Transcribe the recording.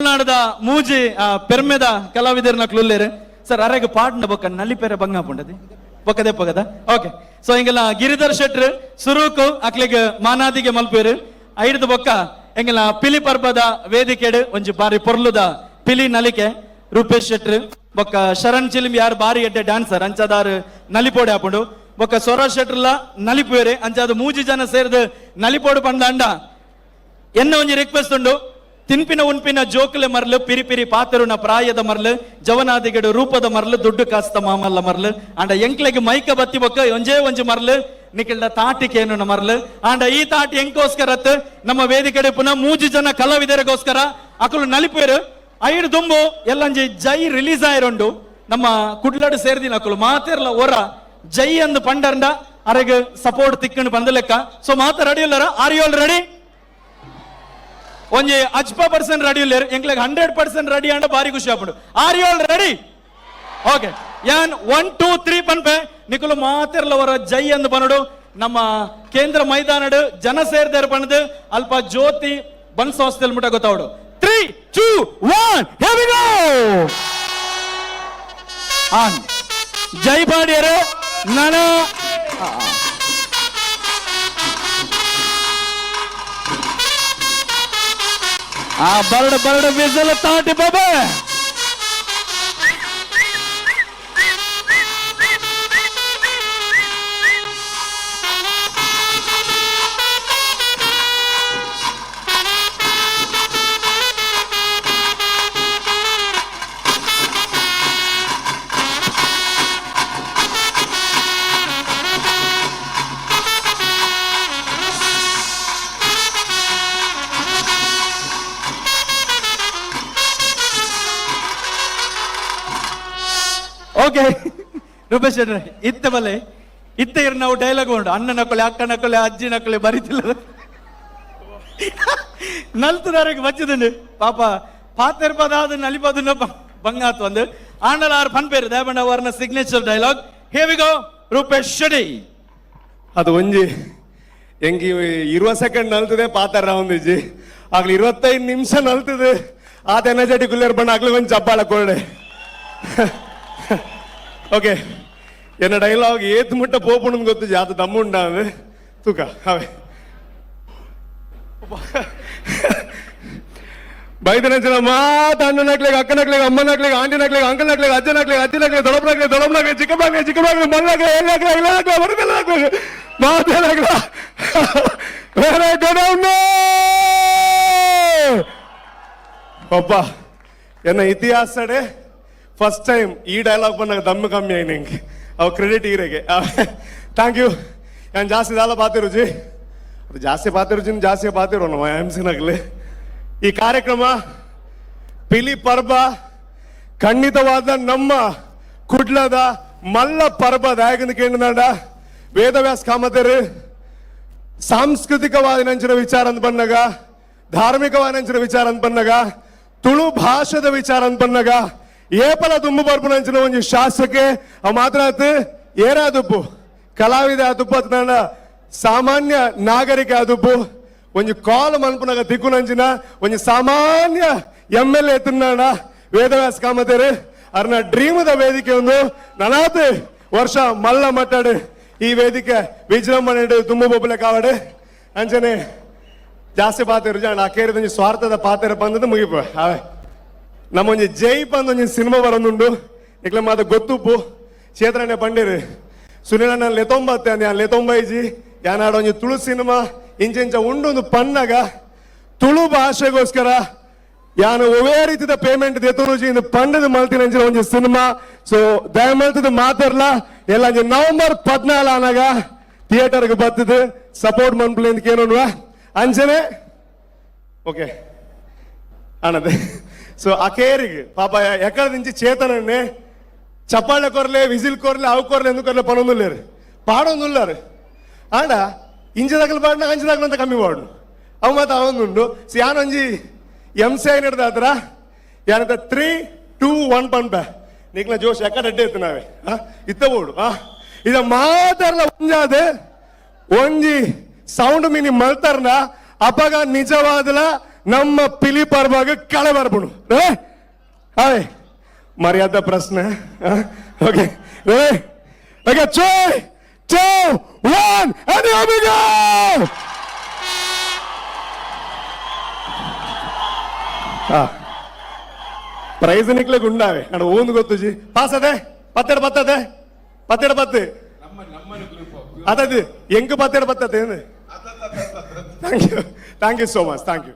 ತಮಿಳುನಾಡದ ಮೂಜಿ ಪೆರ್ಮೆದ ಕಲಾವಿದರನ್ನ ಕ್ಲುಲ್ಲೇರು ಸರ್, ಅರೆಗೆ ಪಾಡ್ನ ಬೊಕ್ಕ ನಲಿಪೆರೆ ಬಂಗ ಪುಂಡದಿ. ಬೊಕ್ಕದೆ ಪಕ್ಕದ ಓಕೆ ಸೊ ಹಿಂಗೆಲ್ಲ ಗಿರಿಧರ್ ಶೆಟ್ರ್, ಸುರೂಕು, ಅಕ್ಲಿಗೆ ಮಾನಾದಿಗೆ ಮಲ್ಪೇರು. ಐಡ್ದು ಬೊಕ್ಕ ಎಂಗೆಲ್ಲ ಪಿಲಿ ಪರ್ಬದ ವೇದಿಕೆಡು ಒಂಜಿ ಬಾರಿ ಪೊರ್ಲುದ ಪಿಲಿ ನಲಿಕೆ ರೂಪೇಶ್ ಶೆಟ್ರ್. ಬೊಕ್ಕ ಶರಣ್ ಚಿಲಿಮ್ ಯಾರು ಬಾರಿ ಎಡ್ಡೆ ಡ್ಯಾನ್ಸರ್, ಅಂಚದಾರು ನಲಿಪೋಡೆ ಹಾಕೊಂಡು ಬೊಕ್ಕ ಸ್ವರ ಶೆಟ್ರ್ಲ ನಲಿಪುವೇರೆ ಅಂಚಾದ ಮೂಜಿ ಜನ ಸೇರಿದು ನಲಿಪೋಡು ಪಂಡ ಎನ್ನ ಒಂಜಿ ರಿಕ್ವೆಸ್ಟ್ ಉಂಡು. ತಿನ್ಪಿನ ಉನ್ಪಿನ ಜೋಕುಲೆ ಮರ್ಲು ಪಿರಿ ಪಿರಿ ಪಾತರುನ ಪ್ರಾಯದ ಮರ್ಲು ಜವನಾದಿಗಡು ರೂಪದ ಮರ್ಲು ದುಡ್ಡು ಕಾಸ್ತ ಮಾಮಲ್ಲ ಮರ್ಲು ಅಂಡ ಎಂಕ್ಲೆಗೆ ಮೈಕ ಬತ್ತಿ ಬೊಕ್ಕ ಒಂಜೇ ಒಂಜಿ ಮರ್ಲು ನಿಖಿಲ್ಡ ತಾಟಿಕೇನು ಮರ್ಲು ಅಂಡ ಈ ತಾಟಿ ಎಂಕೋಸ್ಕರತ್ ನಮ್ಮ ವೇದಿಕೆಡೆ ಪುನಃ ಮೂಜಿ ಜನ ಕಲಾವಿದರಿಗೋಸ್ಕರ ಅಕಲು ನಲಿಪೇರು ಐಡು ದುಂಬು ಎಲ್ಲಂಜಿ ಜೈ ರಿಲೀಸ್ ಆಯಿರುಂಡು ನಮ್ಮ ಕುಡ್ಲಡು ಸೇರ್ದಿನ ಅಕಲು ಮಾತಿರ್ಲ ಒರ ಜೈ ಅಂದು ಪಂಡರ್ಂಡ ಅರೆಗ್ ಸಪೋರ್ಟ್ ತಿಕ್ಕಂಡು ಬಂದ ಲೆಕ್ಕ ಸೊ ಮಾತ ರೆಡಿ ಇಲ್ಲರ ಆರ್ ಯು ಆಲ್ ರೆಡಿ ಒಂಜಿ ಅಜ್ಪ ಪರ್ಸೆಂಟ್ ರೆಡಿ ಇಲ್ಲ ಎಂಕ್ಲೆಗ್ ಹಂಡ್ರೆಡ್ ಪರ್ಸೆಂಟ್ ರೆಡಿ ಅಂಡ ಭಾರಿ ಖುಷಿ ಆಪುಂಡು are you all ready okay ಯಾನ್ ಒನ್ ಟೂ ತ್ರೀ ಪನ್ಪೆ ನಿಕುಲು ಮಾತಿರ್ಲವರ ಜೈ ಅಂದು ಬನ್ನಡು. ನಮ್ಮ ಕೇಂದ್ರ ಮೈದಾನಡು, ಜನ ಸೇರಿದೆ ಪಣದು ಅಲ್ಪ ಜ್ಯೋತಿ ಬನ್ ಸಂಸ್ಥೆಲ್ ಮುಟ ಗೊತ್ತಾವಡು. Three two one go on. ಜೈ ಪಾಡ್ಯರು, ನನ. ಆ ಬರ್ಡ್ ಬರ್ಡ್ ಬಿಸಲು ತಾಟಿ ಬಾಬೆ ಓಕೆ ರೂಪೇಶ್ ಇತ್ತ ಬಲೆ ಇತ್ತ ಇರ್ ನಾವು ಡೈಲಾಗ್ ಉಂಡು ಅಣ್ಣ ನಕೊಳೆ ಅಕ್ಕ ನಕೊಳೆ ಅಜ್ಜಿ ನಕೊಳೆ ಬರಿತಿಲ್ಲ ನಲ್ತುದಾರಿಗೆ ಬಚ್ಚದಂಡು ಪಾಪ ಪಾತಿರ್ಪದಾದ ನಲಿಪದ ಬಂಗಾತ್ ಆಂಡಲ ಆರ್ ಫನ್ ಪೇರು ದೇವಣ್ಣ ಅವರ್ನ ಸಿಗ್ನೇಚರ್ ಡೈಲಾಗ್ ಹೇವಿಗೋ ರೂಪೇಶ್ ಶೆಡಿ ಅದು ಒಂಜಿ ಎಂಗಿ ಇರುವ ಸೆಕೆಂಡ್ ನಲ್ತದೆ, ಪಾತಾರ ಒಂದಿಜ್ಜಿ. ಆಗ್ಲಿ ಇರುವತ್ತೈದು ನಿಮಿಷ ನಲ್ತದೆ. ಆತ ಎನರ್ಜೆಟಿಕ್ ಕುಲ್ಲರ್ ಬಣ್ಣ, ಆಗ್ಲಿ ಒಂದು ಚಪ್ಪಾಳ ಕೊರಡೆ ಓಕೆ ಎನ್ನ ಡೈಲಾಗ್ ಏತ್ ಮುಟ್ಟ ಪೋಪುಣನ್ ಗೊತ್ತು ಜಾತ ದಮ್ಮುಂಡ ಅಂದ್ರೆ ತೂಕ ಅವೇ ಬೈದನಂಚಿನ ಮಾತ ಅಣ್ಣನಕ್ಲಿಗೆ ಅಕ್ಕನಕ್ಲಿಗೆ ಅಮ್ಮನಕ್ಲಿಗೆ ಆಂಟಿನಕ್ಲಿಗೆ ಅಂಕಲ್ನಕ್ಲಿಗೆ ಅಜ್ಜನಕ್ಲಿಗೆ ಅಜ್ಜಿನಕ್ಲಿಗೆ ದೊಡ್ಡಪ್ಪನಕ್ಲಿಗೆ ದೊಡ್ಡಪ್ಪನಕ್ಲಿಗೆ ಚಿಕ್ಕಪ್ಪನಕ್ಲಿಗೆ ಚಿಕ್ಕಪ್ಪನಕ್ಲಿಗೆ ಮಣ್ಣಕ್ಲಿಗೆ ಎಲ್ಲಕ್ಲಿಗೆ ಇಲ್ಲಕ್ಲಿಗೆ ಬರುದಿಲ್ಲಕ್ಲಿಗೆ ಮಾತೇನಕ್ಲ ಬೇರೆ ಗಡವ್ನು ಒಬ್ಬ ಎನ್ನ ಇತಿಹಾಸಡೆ ಫಸ್ಟ್ ಟೈಮ್ ಈ ಡೈಲಾಗ್ ಬಂದಾಗ ದಮ್ಮ ಕಮ್ಮಿ ಆಯ್ತು ನಿಂಗೆ. ಅವ್ ಕ್ರೆಡಿಟ್ ಈರೆಗೆ ಥ್ಯಾಂಕ್ ಯು ನಾನು ಜಾಸ್ತಿ ದಾಲ ಪಾತಿರುಜಿ ಜಾಸ್ತಿ ಪಾತಿರುಜಿನ ಜಾಸ್ತಿ ಪಾತಿರೋ ನಮ್ಮ ಎಂ ಸಿನಾಗಲಿ ಈ ಕಾರ್ಯಕ್ರಮ ಪಿಲಿ ಪರ್ಬ, ಖಂಡಿತವಾದ ನಮ್ಮ ಕುಡ್ಲದ ಮಲ್ಲ ಪರ್ಬ ದಾಯಕನ ಕೇಂದ್ರ ವೇದವ್ಯಾಸ ಕಾಮತರು. ಸಾಂಸ್ಕೃತಿಕವಾದ ನಂಚಿನ ವಿಚಾರ ಅಂತ ಬಂದಾಗ, ಧಾರ್ಮಿಕವಾದ ನಂಚಿನ ವಿಚಾರ ಅಂತ ಬಂದಾಗ, ತುಳು ಭಾಷದ ವಿಚಾರ ಅಂತ ಬಂದಾಗ ಏಪಲ ತುಂಬು ಬರ್ಪು ಅಂಚಿನ ಒಂದು ಶಾಸಕ್ಕೆ ಅವ್ ಮಾತ್ರ ಏರಾದುಪ್ಪು ಕಲಾವಿದ ಆದುಪ್ಪು ಸಾಮಾನ್ಯ ನಾಗರಿಕ ಆದುಪ್ಪು ಒಂಜಿ ಕಾಲ್ ಮನ್ಪುನಾಗ ದಿಕ್ಕು ನಂಚಿನ ಒಂಜಿ ಸಾಮಾನ್ಯ ಎಂ ಎಲ್ ಎ ತಿನ್ನಾಣ ವೇದವ್ಯಾಸ ಕಾಮತೇರು ಅರ್ನ ಡ್ರೀಮದ ವೇದಿಕೆ ಒಂದು. ನನಾತ್ ವರ್ಷ ಮಲ್ಲ ಮಟ್ಟಾಡು ಈ ವೇದಿಕೆ ವಿಜೃಂಭಣೆ ತುಂಬ ಬೊಬ್ಬಲೆ ಕಾವಡೆ. ಅಂಚನೆ ಜಾಸ್ತಿ ಪಾತ್ರ ಜಾಣ ಅಕೇರಿದ ಸ್ವಾರ್ಥದ ಪಾತ್ರ ಬಂದದ್ದು ಮುಗಿಪ. ಅವೇ ನಮ್ಮೊಂಜಿ ಜೈ ಬಂದ ಒಂಜಿ ಸಿನಿಮಾ ಬರೋದುಂಡು ಇಕ್ಲ ಮಾತ ಗೊತ್ತುಪ್ಪು ಚೇತನನೆ ಪಂಡಿರು. ಸುನಿಲ ನಾನು ಲೆತೊಂಬತ್ತೆ ಅಂದೆ ಲೆತೊಂಬೈಜಿ ಯಾನಾಡ ಒಂಜಿ ತುಳು ಸಿನಿಮಾ ಇಂಚೆಂಚ ಉಂಡು ಒಂದು ಪನ್ನಗ ತುಳು ಭಾಷೆಗೋಸ್ಕರ ಯಾನು ಒವೇ ರೀತಿದ ಪೇಮೆಂಟ್ ದೆತುರುಜಿ ಇಂದು ಪಂಡದ ಮಲ್ತಿನ ಅಂಚಿನ ಒಂಜಿ ಸಿನಿಮಾ. ಸೊ ದಯಮಲ್ತದ ಮಾತಾಡ್ಲ ಎಲ್ಲ ನವೆಂಬರ್ ಪದ್ನಾಲ್ ಆನಾಗ ಥಿಯೇಟರ್ಗೆ ಬರ್ತದೆ ಸಪೋರ್ಟ್ ಮನ್ಪುಲಿ ಅಂತ ಕೇಳೋಣ ಅಂಚನೆ ಓಕೆ. ಅನ್ನದೆ ಸೊ ಆ ಕೇರಿಗೆ ಪಾಪ ಎಕ್ಕಡದಿಂಚಿ చేతనండి చప్పాళ్ళ కొరలే విజిల్ కొరలే ఆవు కొరలే ఎందుకు పనులు లేరు పాడొందు లేరు ఆడ ఇంచ దగ్గర పాడిన అంచు దగ్గరంత కమ్మి పాడు ಅವು ಮತ್ತು ಅವನೊಂದು ಯಾನೊಂಜಿ ಎಮ್ ಸಿ ಐನ್ ಹಿಡ್ದ ಹತ್ರ ಯಾನಂತ ತ್ರೀ ಟೂ ಒನ್ ಪಂಪ ನಿಕ್ಲ ಜೋಶ್ ಯಾಕೆ ಅಡ್ಡೆ ಇತ್ತು ನಾವೇ ಇತ್ತ ಓಡು ಆ ಇದ ಮಾತಾಡಲ ಒಂಜಾದೆ ಒಂಜಿ ಸೌಂಡ್ ಮಿನಿ ಮಲ್ತಾರನ ಅಪಗ ನಿಜವಾದಲ ನಮ್ಮ ಪಿಲಿ ಪರ್ವಾಗ ಕಳೆ ಬರ್ಬಿಡು ರೇ ಹಾಯ್ ಮರ್ಯಾದ ಪ್ರಶ್ನೆ ಓಕೆ ರೇ okay ಚೋಯ್ two one and here we go! Prize ನಿಕ್ಲೆ ಗುಂಡಾವೆ ಅಣ್ಣ ಓನ್ ಗೊತ್ತು ಜಿ ಪಾಸ್ ಅದೇ ಪತ್ತೆಡ್ ಬತ್ತದೆ ಪತ್ತೆಡ್ ಬತ್ತೆ ಅದದು ಎಂಕ್ ಪತ್ತೆಡ್ ಬತ್ತತೆ thank you thank you so much thank you